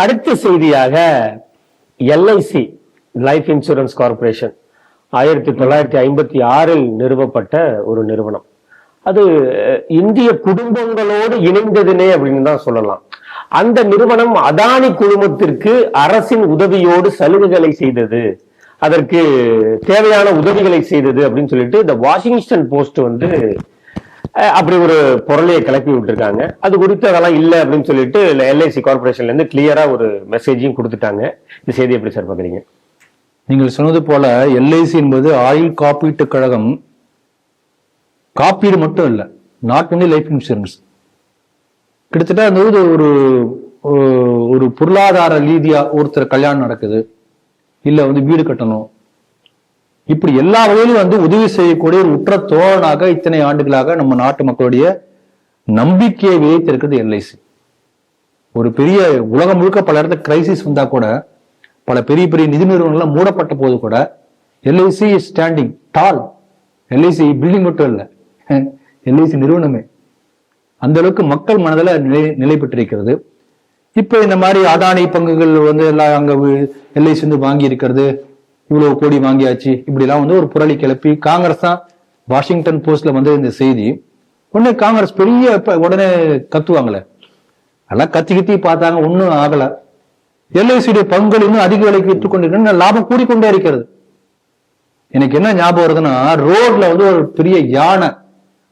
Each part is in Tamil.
அடுத்த செய்தியாக எல்ஐசி லைஃப் இன்சூரன்ஸ் கார்பரேஷன் ஆயிரத்தி தொள்ளாயிரத்தி ஐம்பத்தி ஆறில் நிறுவப்பட்ட ஒரு நிறுவனம். அது இந்திய குடும்பங்களோடு இணைந்ததுனே அப்படின்னு தான் சொல்லலாம். அந்த நிறுவனம் அதானி குழுமத்திற்கு அரசின் உதவியோடு சலுகைகளை செய்தது. அதற்கு தேவையான உதவிகளை செய்தது அப்படின்னு சொல்லிட்டு இந்த வாஷிங்டன் போஸ்ட் வந்து அப்படி ஒரு பொருளையை கிளப்பி விட்டுருக்காங்க. அது குறித்து அதெல்லாம் இல்லை அப்படின்னு சொல்லிட்டு எல்ஐசி கார்பரேஷன்லேருந்து கிளியராக ஒரு மெசேஜையும் கொடுத்துட்டாங்க. இந்த செய்தி எப்படி சார் பார்க்குறீங்க? நீங்கள் சொன்னது போல எல்ஐசி என்பது ஆயுள் காப்பீட்டு கழகம். காப்பீடு மட்டும் இல்லை நாட் ஒன்லி லைஃப் இன்சூரன்ஸ் கிட்டத்தட்ட அந்த ஒரு ஒரு- பொருளாதார ரீதியாக ஒருத்தர் கல்யாணம் நடக்குது. இல்லை வந்து வீடு கட்டணும். இப்படி எல்லா வகையிலும் வந்து உதவி செய்யக்கூடிய ஒரு உற்ற தோழனாக இத்தனை ஆண்டுகளாக நம்ம நாட்டு மக்களுடைய நம்பிக்கையை விதைத்திருக்கிறது எல்ஐசி. ஒரு பெரிய உலகம் முழுக்க பல இடத்துல கிரைசிஸ் வந்தா கூட பல பெரிய பெரிய நிதி நிறுவனங்கள்லாம் மூடப்பட்ட போது கூட LIC standing tall LIC building மட்டும் இல்லை. எல்ஐசி நிறுவனமே. அந்த அளவுக்கு மக்கள் மனதில் நிலை நிலை பெற்றிருக்கிறது. இப்போ இந்த மாதிரி அதானி பங்குகள் வந்து எல்லாம் அங்கே எல்ஐசி வந்து வாங்கி இருக்கிறது. இவ்வளவு கோடி வாங்கியாச்சு. இப்படிலாம் வந்து ஒரு புரளி கிளப்பி காங்கிரஸ் தான் வாஷிங்டன் போஸ்ட்ல வந்து இந்த செய்தி உடனே காங்கிரஸ் பெரிய உடனே கத்துவாங்களே. அதெல்லாம் கத்தி கத்தி பார்த்தாங்க ஒன்றும் ஆகல. எல்ஐசியுடைய பங்குகள் இன்னும் அதிக விலைக்கு விற்று லாபம் கூடிக்கொண்டே இருக்கிறது. எனக்கு என்ன ஞாபகம் வருதுன்னா ரோட்ல வந்து ஒரு பெரிய யானை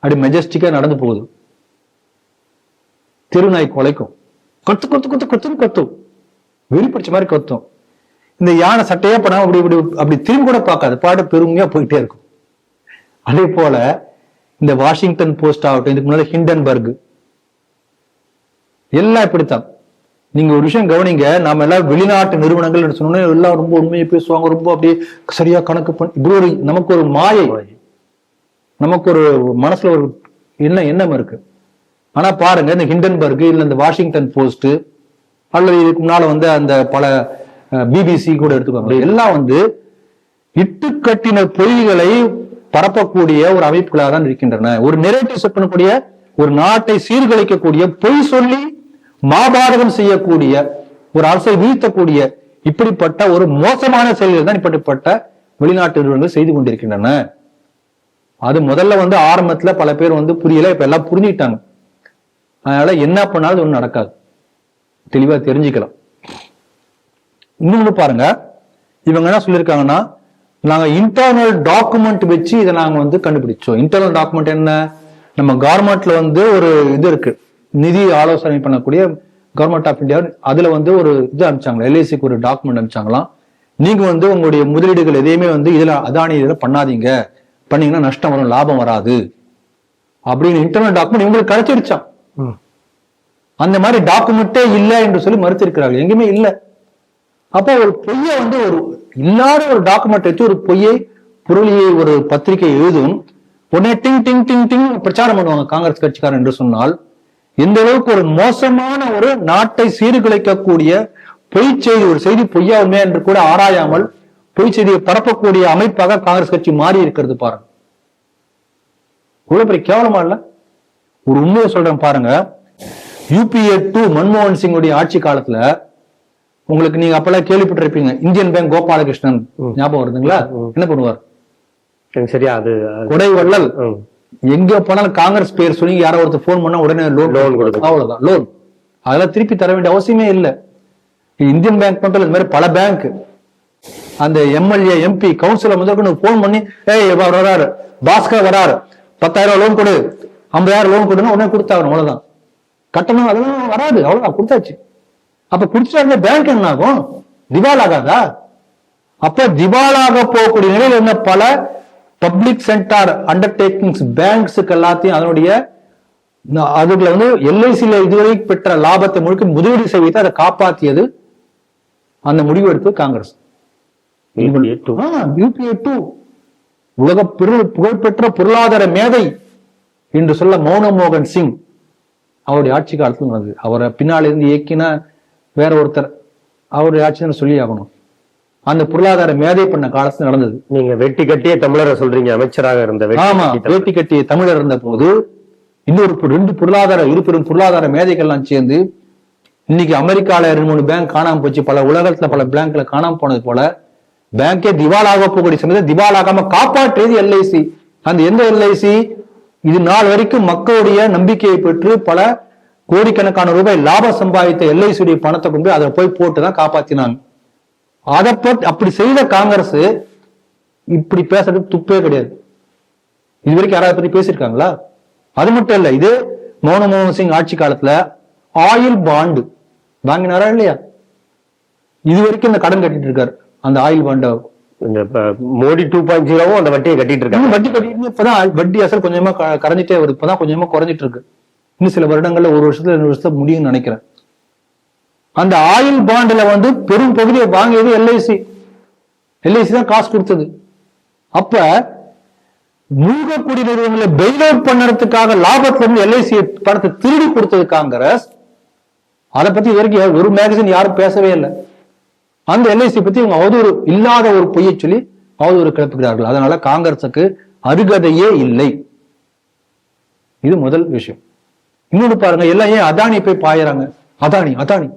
அப்படி மெஜஸ்டிக்கா நடந்து போகுது. திருநாய் கொலைக்கும். கொத்து கொத்து கொத்து கொத்துன்னு கத்தும். வெறி பிடிச்ச மாதிரி கத்தும். இந்த யானை சட்டையே பண்ணாம அப்படி இப்படி அப்படி திரும்பி கூட பார்க்காது. பாட்டு பெருமையா போயிட்டே இருக்கும். அதே போல இந்த வாஷிங்டன் போஸ்ட் ஆகட்டும் இதுக்கு முன்னாடி ஹிண்டன்பர்க். எல்லாம் இப்படித்தான். நீங்க ஒரு விஷயம் கவனிங்க நாம எல்லாம் வெளிநாட்டு நிறுவனங்கள் சொன்னோன்னே எல்லாம் ரொம்ப உண்மையை பேசுவாங்க ரொம்ப அப்படியே சரியா கணக்கு பண்ணி இப்படி ஒரு நமக்கு ஒரு மாயை. நமக்கு ஒரு மனசுல ஒரு என்ன எண்ணம் இருக்கு. ஆனா பாருங்க இந்த ஹிண்டன்பர்க் இல்ல இந்த வாஷிங்டன் போஸ்ட் அல்லது இதுக்கு முன்னால வந்து அந்த பல பிபிசி கூட எடுத்துக்கோங்க. எல்லாம் வந்து இட்டு கட்டின பொய்களை பரப்பக்கூடிய ஒரு அமைப்புகளாக தான் இருக்கின்றன. ஒரு நெரேட்டிவ் செட் பண்ணக்கூடிய ஒரு நாட்டை சீர்குலைக்கக்கூடிய பொய் சொல்லி மாபாதகம் செய்யக்கூடிய ஒரு அரசை வீழ்த்தக்கூடிய இப்படிப்பட்ட ஒரு மோசமான செயல்கள் தான் இப்படிப்பட்ட வெளிநாட்டு நிறுவனங்கள் செய்து கொண்டிருக்கின்றன. அது முதல்ல வந்து ஆரம்பத்துல பல பேர் வந்து புரியல இப்ப எல்லாம் புரிஞ்சுக்கிட்டாங்க. அதனால என்ன பண்ணாலும் ஒன்றும் நடக்காது. தெளிவா தெரிஞ்சுக்கலாம். இன்னொன்னு பாருங்க. இவங்க என்ன சொல்லியிருக்காங்கன்னா நாங்க இன்டர்னல் டாக்குமெண்ட் வச்சு இதை நாங்க வந்து கண்டுபிடிச்சோம். இன்டர்னல் டாக்குமெண்ட் என்ன? நம்ம கவர்மெண்ட்ல வந்து ஒரு இது இருக்கு. நிதி ஆலோசனை பண்ணக்கூடிய கவர்மெண்ட் ஆஃப் இந்தியா அதுல வந்து ஒரு இது அனுப்பிச்சாங்களா எல்ஐசிக்கு ஒரு டாக்குமெண்ட் அனுப்பிச்சாங்களாம். நீங்க வந்து உங்களுடைய முதலீடுகள் எதையுமே வந்து இதுல அதானி இதுல பண்ணாதீங்க. பண்ணீங்கன்னா நஷ்டம் வரும் லாபம் வராது. அப்படின்னு இன்டர்னல் டாக்குமெண்ட் இவங்களுக்கு கிடைச்சிருச்சான் அந்த மாதிரி டாக்குமெண்ட்டே இல்லை என்று சொல்லி மறுத்திருக்கிறார்கள். எங்கேயுமே இல்லை. அப்போ ஒரு பொய்யை வந்து ஒரு இல்லாத ஒரு டாக்குமெண்ட் வச்சு ஒரு பொய்யை புரளியை ஒரு பத்திரிகை எழுதும் உடனே டிங் டிங் டிங் டிங் பிரச்சாரம் பண்ணுவாங்க காங்கிரஸ் கட்சிக்காரர் என்று சொன்னால். எந்த அளவுக்கு ஒரு மோசமான ஒரு நாட்டை சீர்குலைக்கக்கூடிய பொய் செய்தி ஒரு செய்தி பொய்யா உண்மையா என்று கூட ஆராயாமல் பொய் செய்தியை பரப்பக்கூடிய அமைப்பாக காங்கிரஸ் கட்சி மாறி இருக்கிறது பாருங்க. இவ்வளவு பெரிய கேவலமா இல்ல? ஒரு உண்மையை சொல்றேன் பாருங்க. யூபிஏ டூ மன்மோகன் சிங்குடைய ஆட்சி காலத்துல உங்களுக்கு நீங்க அப்பெல்லாம் கேள்விப்பட்டிருப்பீங்க. இந்தியன் பேங்க் கோபாலகிருஷ்ணன் ஞாபகம் வருதுங்களா? என்ன பண்ணுவார்? சரியா அது கொடை வள்ளல். எங்க போனாலும் காங்கிரஸ் பேர் சொல்லி யாரோ ஒருத்தர் போன் பண்ணா உடனே லோன் Loan கொடுக்கணும். அவ்வளவுதான். லோன் அதெல்லாம் திருப்பி தர வேண்டிய அவசியமே இல்லை. இந்தியன் பேங்க் மட்டும் இந்த மாதிரி பல பேங்க் அந்த எம்எல்ஏ எம்பி கவுன்சிலர் முதற்கொண்டு போன் பண்ணி ஏய் வராரு. பாஸ்கர் வராரு. பத்தாயிரம் லோன் கொடு. ஐம்பதாயிரம் லோன் கொடுன்னு உடனே கொடுத்தாகணும். அவ்வளவுதான். கட்டணம் அதெல்லாம் வராது. அவ்வளவுதான். கொடுத்தாச்சு. அப்ப குடிச்சிட்டு பேங்க் என்ன ஆகும் திவால் ஆகாதா? அப்ப திவாலாக போகக்கூடிய நிலையில் என்ன பல பப்ளிக் சென்டார் அண்டர்டேக்கிங்ஸ் பேங்க்ஸுக்கு எல்லாத்தையும் அதனுடைய அதுல வந்து எல்ஐசியில இதுவரை பெற்ற லாபத்தை முழுக்க முதலீடு செய்து அதை காப்பாத்தியது அந்த முடிவு எடுத்து காங்கிரஸ். யூபிஏ டூ உலக புகழ்பெற்ற பொருளாதார மேதை என்று சொல்ல மௌனமோகன் சிங் அவருடைய ஆட்சி காலத்தில் நடந்தது அவரை பின்னால் இருந்து இயக்கின வேற ஒருத்தர் அவருடைய ஆட்சி சொல்லி ஆகணும். அந்த பொருளாதார மேதை பண்ண காலத்துல நடந்தது. நீங்க வெட்டி கட்டிய தமிழரை சொல்றீங்க அமைச்சராக இருந்த ஆமா. வேட்டி கட்டிய தமிழர் இருந்த போது இன்னொரு ரெண்டு பொருளாதார இரு பெரும் பொருளாதார மேதைகள்லாம் சேர்ந்து இன்னைக்கு அமெரிக்கால ரெண்டு மூணு பேங்க் காணாம போச்சு. பல உலகத்துல பல பேங்க்ல காணாம போனது போல பேங்கே திவாலாக போகக்கூடிய சமயத்தில் திவாலாகாம காப்பாற்றியது எல்ஐசி. அந்த எந்த எல்ஐசி? இது நாள் வரைக்கும் மக்களுடைய நம்பிக்கையை பெற்று பல கோடிக்கணக்கான ரூபாய் லாபம் சம்பாதித்த எல்ஐசி உடைய பணத்தை கொண்டு அதை போய் போட்டு தான் காப்பாத்தினாங்க. அதை அப்படி செய்த காங்கிரஸ் இப்படி பேசுறதுக்கு துப்பே கிடையாது. இது வரைக்கும் யாராவது பத்தி பேசியிருக்காங்களா? அது மட்டும் இல்ல இது மோகன்மோகன் சிங் ஆட்சி காலத்துல ஆயில் பாண்டு. வாங்கினாரா இல்லையா? இது வரைக்கும் இந்த கடன் கட்டிட்டு இருக்காரு அந்த ஆயில் பாண்டை. மோடி டூ பாயிண்ட் ஜீரோவும் அந்த வட்டியை கட்டிட்டு இருக்காங்க. வட்டி கட்டிட்டு இப்பதான் வட்டி அசல் கொஞ்சமா கரைஞ்சிட்டே வருது இப்பதான் கொஞ்சமா குறைஞ்சிட்டு இருக்கு. இன்னும் சில வருடங்கள்ல ஒரு வருஷத்துல ரெண்டு வருஷத்துல முடியும்னு நினைக்கிறேன். அந்த ஆயில் பாண்டில் வந்து பெரும் பகுதியை வாங்கியது எல்ஐசி எல்ஐசி தான் காசு கொடுத்தது. அப்ப மூழ்கக்கூடிய நிறுவனங்களை பெயில் அவுட் பண்ணறதுக்காக லாபத்துல இருந்து எல்ஐசி பணத்தை திருடி கொடுத்தது காங்கிரஸ். அதை பத்தி இது வரைக்கும் ஒரு மேகசின் யாரும் பேசவே இல்லை. அந்த எல்ஐசி பத்தி இவங்க அவதூறு இல்லாத ஒரு பொய்யை சொல்லி அவதூறு கிளப்புகிறார்கள். அதனால காங்கிரஸுக்கு அருகதையே இல்லை. இது முதல் விஷயம். இன்னொன்னு பாருங்க எல்லாம் ஏன் அதானி போய் பாயறாங்க? அதானி அதானி.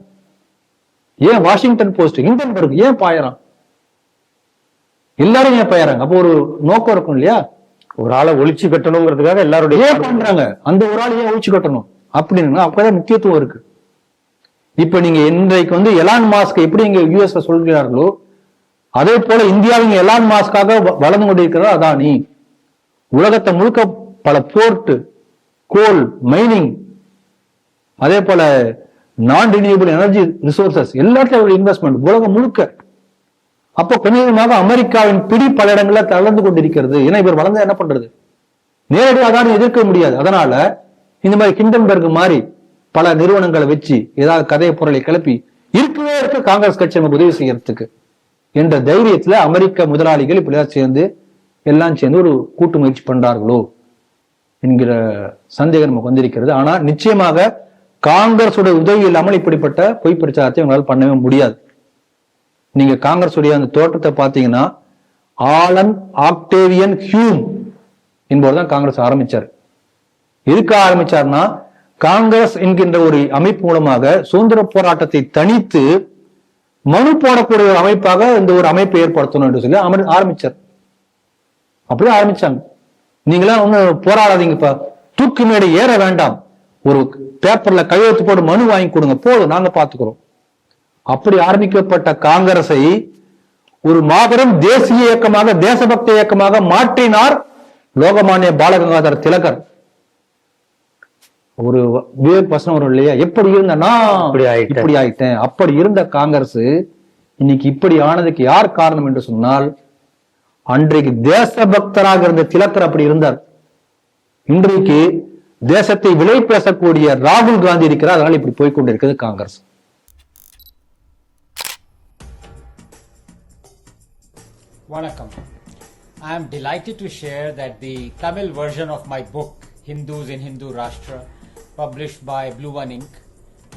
ஏன் வாஷிங்டன் போஸ்ட் ஹிண்டன்பர்க் ஏன் பாயறான்? எல்லாரும் ஏன் பாயறாங்க? அப்போ ஒரு நோக்கம் இருக்கும் இல்லையா? ஒரு ஆளை ஒழிச்சு கட்டணுங்கிறதுக்காக எல்லாருடைய ஏன் பண்றாங்க? அந்த ஒரு ஆள் ஏன் ஒழிச்சு கட்டணும்? அப்படின்னு அப்பதான் முக்கியத்துவம் இருக்கு. இப்ப நீங்க இன்றைக்கு வந்து எலான் மாஸ்க் எப்படி இங்க யூஎஸ்ல சொல்கிறார்களோ அதே போல இந்தியாவின் எலான் மாஸ்காக வளர்ந்து கொண்டிருக்கிறது அதானி. உலகத்தை முழுக்க பல போர்ட் கோல் மைனிங் அதே போல நான் ரினியூபிள் எனர்ஜி ரிசோர்சஸ் எல்லாத்தையும் இன்வெஸ்ட்மெண்ட் உலகம் முழுக்க. அப்ப கொஞ்சம் கொஞ்சமாக அமெரிக்காவின் பிடி பல இடங்களில் தளர்ந்து கொண்டிருக்கிறது. ஏன்னா இவர் வளர்ந்தா என்ன பண்றது? நேரடியாக தான் எதிர்க்க முடியாது. அதனால இந்த மாதிரி கிண்டன்பர்க் மாதிரி பல நிறுவனங்களை வச்சு ஏதாவது கதை பொருளை கிளப்பி இருக்கவே இருக்க காங்கிரஸ் கட்சி நமக்கு உதவி செய்யறதுக்கு என்ற தைரியத்துல அமெரிக்க முதலாளிகள் இப்படிதான் சேர்ந்து எல்லாம் சேர்ந்து ஒரு கூட்டு முயற்சி பண்றார்களோ? என்கிற சந்தேகம் நமக்கு வந்திருக்கிறது. ஆனால் நிச்சயமாக காங்கிரஸோட உதவி இல்லாமல் இப்படிப்பட்ட பொய் பிரச்சாரத்தை உங்களால் பண்ணவே முடியாது. நீங்க காங்கிரஸுடைய அந்த தோற்றத்தை பார்த்தீங்கன்னா ஆலன் ஆக்டேவியன் ஹியூம் என்பவர் தான் காங்கிரஸ் ஆரம்பிச்சார். எதுக்கு ஆரம்பிச்சார்னா காங்கிரஸ் என்கின்ற ஒரு அமைப்பு மூலமாக சுதந்திர போராட்டத்தை தனித்து மனு போடக்கூடிய ஒரு அமைப்பாக இந்த ஒரு அமைப்பை ஏற்படுத்தணும் என்று சொல்லி ஆரம்பிச்சார். அப்படியே ஆரம்பிச்சாங்க. நீங்களாம் ஒன்னும் போராடாதீங்கப்பா. தூக்கு மேடை ஏற வேண்டாம். ஒரு பேப்பர்ல கையெழுத்து போட்டு மனு வாங்கி கொடுங்க. போதும் நாங்க பாத்துக்கிறோம். அப்படி ஆரம்பிக்கப்பட்ட காங்கிரஸை ஒரு மாபெரும் தேசிய இயக்கமாக தேசபக்த இயக்கமாக மாற்றினார் லோகமானிய பாலகங்காதர திலகர். ஒரு விவேக் வசனம் வரும் இல்லையா? எப்படி இருந்த நான்? இப்படி ஆயிட்டேன். இப்படி ஆயிட்டேன். அப்படி இருந்த காங்கிரஸ் இன்னைக்கு இப்படி ஆனதுக்கு யார் காரணம் என்று சொன்னால் அன்றைக்கு தேசபக்தராக இருந்த திலக்கர் அப்படி இருந்தார் இன்றைக்கு தேசத்தை விலை பேசக்கூடிய ராகுல் காந்தி இருக்கிறார் அதனால இப்படி போய்க்கொண்டிருக்கிறது Congress Vanakkam. I am delighted to share that the Tamil version of my book, Hindus in Hindu Rashtra, published by Blue One Inc.,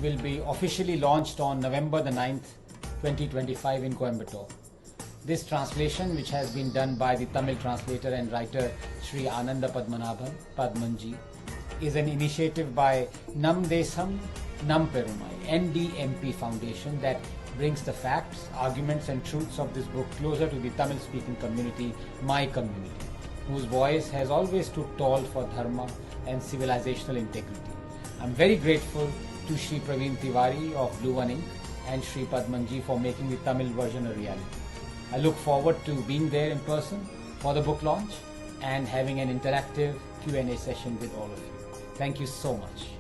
will be officially launched on November the 9th, 2025 in Coimbatore. This translation, which has been done by the Tamil translator and writer Sri Ananda Padmanabhan, Padmanji, is an initiative by Nam Desam Nam Perumai, NDMP Foundation that brings the facts, arguments, and truths of this book closer to the Tamil speaking community, my community, whose voice has always stood tall for dharma and civilizational integrity. I'm very grateful to Sri Praveen Tiwari of Blue One Inc. and Sri Padmanji for making the Tamil version a reality. I look forward to being there in person for the book launch and having an interactive Q&A session with all of you. Thank you so much.